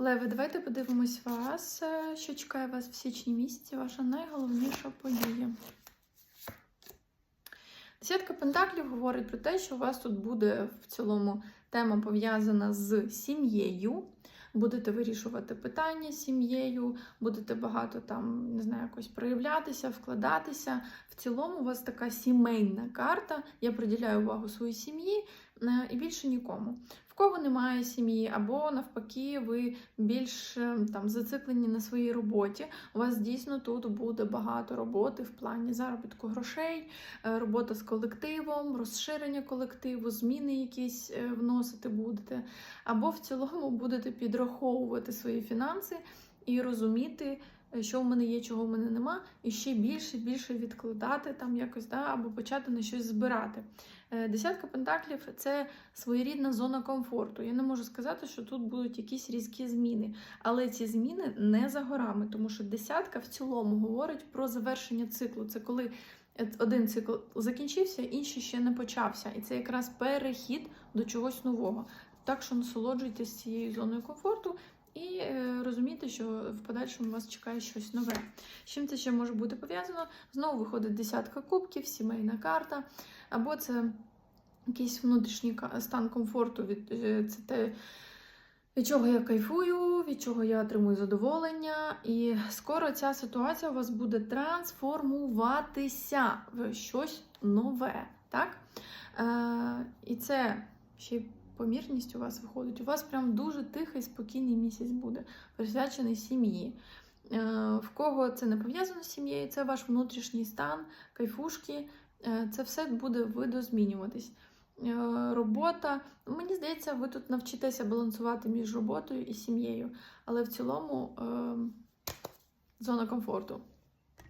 Леви, давайте подивимось вас, що чекає вас в січні місяці, ваша найголовніша подія. Десятка пентаклів говорить про те, що у вас тут буде в цілому тема пов'язана з сім'єю. Будете вирішувати питання з сім'єю, будете багато там, не знаю, якось проявлятися, вкладатися. В цілому у вас така сімейна карта. Я приділяю увагу своїй сім'ї е, і більше нікому. Кого немає сім'ї, або навпаки, ви більш е, там зациклені на своїй роботі. У вас дійсно тут буде багато роботи в плані заробітку грошей, е, робота з колективом, розширення колективу, зміни якісь е, вносити будете. Або в цілому будете підраховувати свої фінанси і розуміти, що в мене є, чого в мене нема, і ще більше більше відкладати там якось, да, або почати на щось збирати. Е, Десятка пентаклів це своєрідна зона комфорту. Я не можу сказати, що тут будуть якісь різкі зміни, але ці зміни не за горами, тому що десятка в цілому говорить про завершення циклу. Це коли е, один цикл закінчився, інший ще не почався. І це якраз перехід до чогось нового. Так що насолоджуйтесь цією зоною комфорту і е, розумійте, що в подальшому вас чекає щось нове. З чим це ще може бути пов'язано? Знову виходить десятка кубків, сімейна карта, або це якийсь внутрішній стан комфорту. Від, е, це те, від чого я кайфую, від чого я отримую задоволення. І скоро ця ситуація у вас буде трансформуватися в щось нове. Так? Е, і це ще помірність у вас виходить. У вас прям дуже тихий, спокійний місяць буде, присвячений сім'ї. Е, в кого це не пов'язано з сім'єю, це ваш внутрішній стан, кайфушки. Е, Це все буде видозмінюватись. Е, Робота. Мені здається, ви тут навчитеся балансувати між роботою і сім'єю, але в цілому е, зона комфорту.